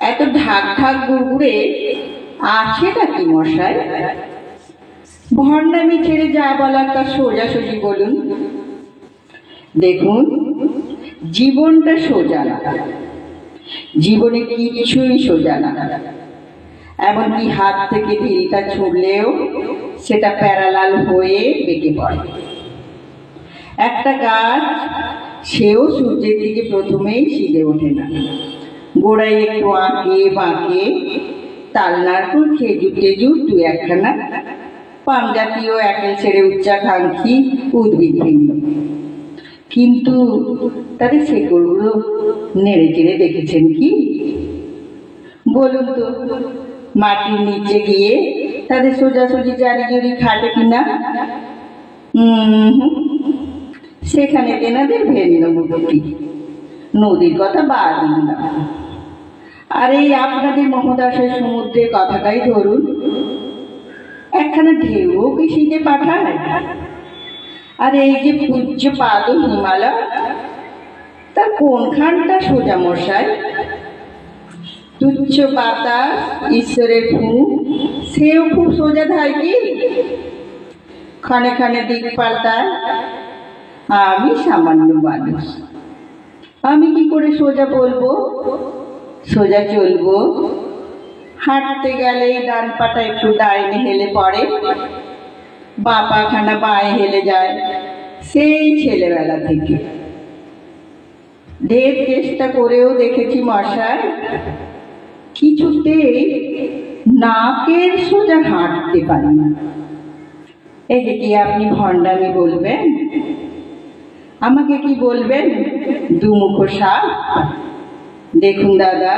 এত ঢাক ঢাক গুড়গুড়ে আছেটা কি মশাই? ভণ্ডামি ছেড়ে যা বলার তা সোজাসুজি বলুন। দেখুন, জীবনটা সোজা না। জীবনে কিছুই সোজা না। এমনকি হাত থেকে ঢিলটা ছুড়লেও সেটা প্যারালাল হয়ে বেঁকে পড়ে। একটা গাছ, সেও সূর্যের দিকে প্রথমেই সিঁড়ে ওঠে না। গোড়ায় একটু আঁকে বাঁকে তাল নারকুল খেজুর টেজুর দু একখানা। পাম জাতীয় একেল ছেড়ে উচ্চাকাঙ্ক্ষী ভিন্ন কিন্তু তাদের শেকড়গুলো নেড়ে চেড়ে দেখেছেন কি? বলুন তো, মাটির নিচে গিয়ে তাদের সোজাসুজি জারি জড়ি খাটে কিনা? সেখানে তেনাদের ভিন্ন মুক্তি নদীর কথা বাদ না আর এই আপনাদের মহদাসের সমুদ্রের কথাটাই ধরুন। একখানা ঢেউও কি শীতে পাঠায়। আর এই যে পূজ্য পাদ হিমালয়, তার কোনখানটা সোজা মশাই? তুচ্ছ বাতাস, ঈশ্বরের ফুল সেও খুব সোজা থাকে খানে খানে দিক পাল্টায়। আমি সামান্য মানুষ। আমি কি করে সোজা বলব? সোজা চলবো। হাঁটতে গেলে ডান পাটা একটু ডাইনে হেলে পড়ে, বাঁ পাখানা বাঁয়ে হেলে যায়, সেই ছেলেবেলা থেকে। ঢের চেষ্টা করেও দেখেছি মশাই, কিছুতেই নাকের সোজা হাঁটতে পারি না। এই যে কি আপনি ভণ্ডামি বলবেন? আমাকে কি বলবেন? দুমুখ সাপ। দেখুন দাদা,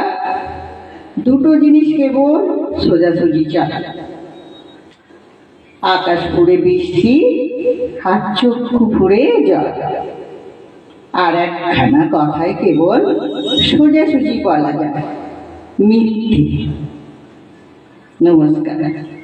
দুটো জিনিস কেবল সোজাসুজি চায় আকাশ পুড়ে বৃষ্টি হাত চক্ষু ফুড়ে জল। আর একখানা কথায় কেবল সোজাসুজি বলা যায়। মিথ্যে। নমস্কার।